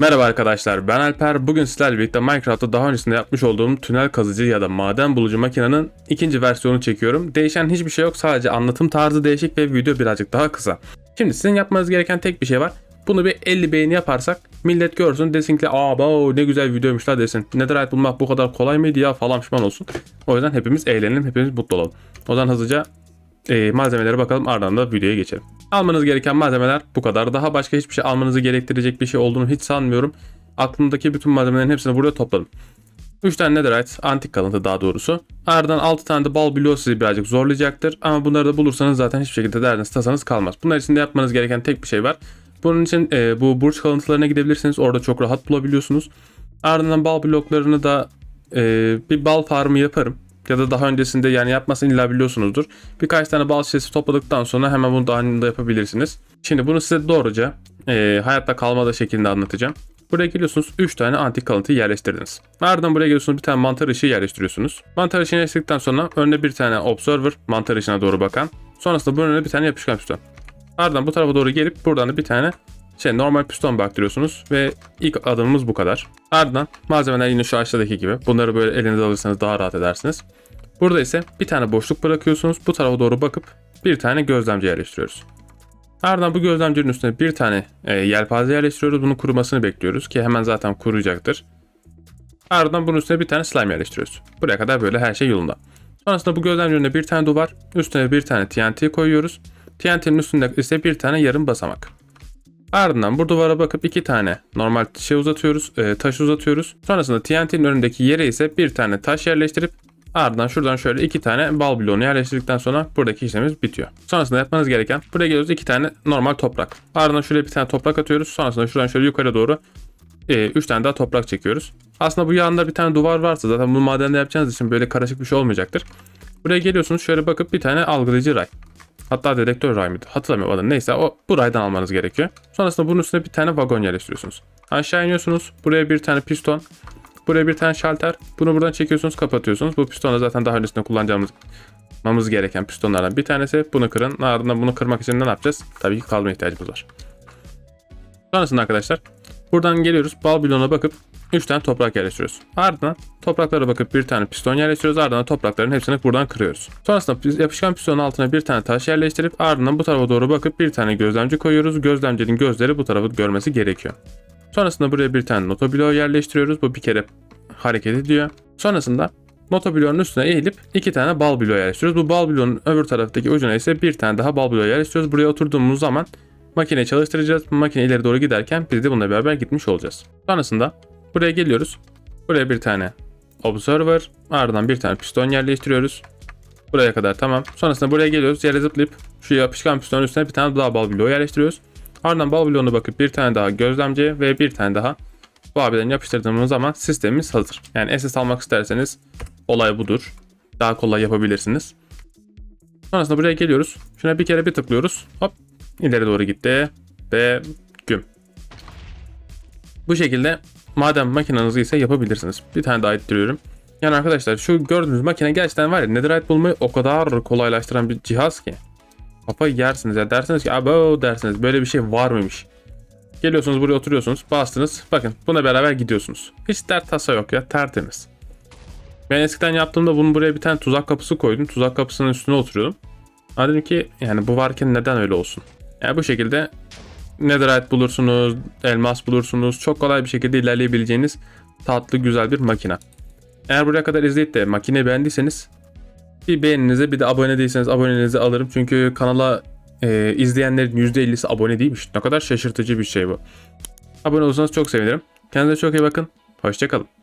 Merhaba arkadaşlar ben Alper. Bugün sizlerle birlikte Minecraft'ta daha öncesinde yapmış olduğum tünel kazıcı ya da maden bulucu makinenin ikinci versiyonu çekiyorum. Değişen hiçbir şey yok sadece anlatım tarzı değişik ve video birazcık daha kısa. Şimdi sizin yapmanız gereken tek bir şey var. Bunu bir 50 beğeni yaparsak millet görsün desin ki aa bao ne güzel videoymuşlar desin. Netherite bulmak bu kadar kolay mıydı ya falan pişman olsun. O yüzden hepimiz eğlenelim hepimiz mutlu olalım. O zaman hızlıca e, malzemelere bakalım ardından da videoya geçelim. Almanız gereken malzemeler bu kadar. Daha başka hiçbir şey almanızı gerektirecek bir şey olduğunu hiç sanmıyorum. Aklımdaki bütün malzemelerin hepsini burada topladım. 3 tane netherite, antik kalıntı daha doğrusu. Ardından 6 tane de bal bloğu sizi birazcık zorlayacaktır. Ama bunları da bulursanız zaten hiçbir şekilde derdiniz tasanız kalmaz. Bunlar için de yapmanız gereken tek bir şey var. Bunun için e, bu burç kalıntılarına gidebilirsiniz. Orada çok rahat bulabiliyorsunuz. Ardından bal bloklarını da e, bir bal farmı yaparım. Ya da daha öncesinde yani yapmasını illa biliyorsunuzdur. Birkaç tane bal şişesi topladıktan sonra hemen bunu da anında yapabilirsiniz. Şimdi bunu size doğruca e, hayatta kalmada şeklinde anlatacağım. Buraya geliyorsunuz 3 tane antik kalıntıyı yerleştirdiniz. Ardından buraya geliyorsunuz bir tane mantar ışığı yerleştiriyorsunuz. Mantar ışığını yerleştirdikten sonra önüne bir tane observer mantar ışığına doğru bakan. Sonrasında bunun önüne bir tane yapışkan piston. Ardından bu tarafa doğru gelip buradan da bir tane şey normal piston baktırıyorsunuz ve ilk adımımız bu kadar. Ardından malzemeler yine şu aşağıdaki gibi. Bunları böyle elinize alırsanız daha rahat edersiniz. Burada ise bir tane boşluk bırakıyorsunuz. Bu tarafa doğru bakıp bir tane gözlemci yerleştiriyoruz. Ardından bu gözlemcinin üstüne bir tane e, yelpaze yerleştiriyoruz. Bunun kurumasını bekliyoruz ki hemen zaten kuruyacaktır. Ardından bunun üstüne bir tane slime yerleştiriyoruz. Buraya kadar böyle her şey yolunda. Sonrasında bu gözlemcinin önüne bir tane duvar, üstüne bir tane TNT koyuyoruz. TNT'nin üstünde ise bir tane yarım basamak. Ardından bu duvara bakıp iki tane normal şey uzatıyoruz, e, taş uzatıyoruz. Sonrasında TNT'nin önündeki yere ise bir tane taş yerleştirip ardından şuradan şöyle iki tane bal bloğunu yerleştirdikten sonra buradaki işlemimiz bitiyor. Sonrasında yapmanız gereken buraya geliyoruz iki tane normal toprak. Ardından şuraya bir tane toprak atıyoruz. Sonrasında şuradan şöyle yukarı doğru 3 tane daha toprak çekiyoruz. Aslında bu yanında bir tane duvar varsa zaten bunu madende yapacağınız için böyle karışık bir şey olmayacaktır. Buraya geliyorsunuz şöyle bakıp bir tane algılayıcı ray. Hatta dedektör ray mıydı? Hatırlamıyorum adını. Neyse o bu raydan almanız gerekiyor. Sonrasında bunun üstüne bir tane vagon yerleştiriyorsunuz. Aşağı iniyorsunuz. Buraya bir tane piston. Buraya bir tane şalter. Bunu buradan çekiyorsunuz kapatıyorsunuz. Bu piston da zaten daha öncesinde kullanacağımız yapmamız gereken pistonlardan bir tanesi. Bunu kırın. Ardından bunu kırmak için ne yapacağız? Tabii ki kalma ihtiyacımız var. Sonrasında arkadaşlar buradan geliyoruz. Bal bloğuna bakıp 3 tane toprak yerleştiriyoruz. Ardından topraklara bakıp bir tane piston yerleştiriyoruz. Ardından toprakların hepsini buradan kırıyoruz. Sonrasında yapışkan pistonun altına bir tane taş yerleştirip ardından bu tarafa doğru bakıp bir tane gözlemci koyuyoruz. Gözlemcinin gözleri bu tarafı görmesi gerekiyor. Sonrasında buraya bir tane nota bloğu yerleştiriyoruz. Bu bir kere hareket ediyor. Sonrasında nota üstüne eğilip iki tane bal bloğu yerleştiriyoruz. Bu bal bloğunun öbür taraftaki ucuna ise bir tane daha bal bloğu yerleştiriyoruz. Buraya oturduğumuz zaman makineyi çalıştıracağız. Makine ileri doğru giderken biz de bununla beraber gitmiş olacağız. Sonrasında buraya geliyoruz. Buraya bir tane observer, ardından bir tane piston yerleştiriyoruz. Buraya kadar tamam. Sonrasında buraya geliyoruz. Yere zıplayıp şu yapışkan pistonun üstüne bir tane daha bal bloğu yerleştiriyoruz. Ardından bal bloğuna bakıp bir tane daha gözlemci ve bir tane daha bu abilerini yapıştırdığımız zaman sistemimiz hazır. Yani SS almak isterseniz olay budur. Daha kolay yapabilirsiniz. Sonrasında buraya geliyoruz. Şuna bir kere bir tıklıyoruz. Hop ileri doğru gitti ve güm. Bu şekilde madem makineniz ise yapabilirsiniz. Bir tane daha ettiriyorum. Yani arkadaşlar şu gördüğünüz makine gerçekten var ya Netherite bulmayı o kadar kolaylaştıran bir cihaz ki. Kafayı yersiniz ya dersiniz ki abo dersiniz böyle bir şey var mıymış. Geliyorsunuz buraya oturuyorsunuz bastınız bakın buna beraber gidiyorsunuz. Hiç dert tasa yok ya tertemiz. Ben eskiden yaptığımda bunu buraya bir tane tuzak kapısı koydum. Tuzak kapısının üstüne oturuyordum. Ha dedim ki yani bu varken neden öyle olsun. Yani bu şekilde netherite bulursunuz, elmas bulursunuz. Çok kolay bir şekilde ilerleyebileceğiniz tatlı güzel bir makine. Eğer buraya kadar izleyip de makineyi beğendiyseniz bir beğeninize bir de abone değilseniz abonenizi alırım. Çünkü kanala e, izleyenlerin %50'si abone değilmiş. Ne kadar şaşırtıcı bir şey bu. Abone olursanız çok sevinirim. Kendinize çok iyi bakın. Hoşçakalın.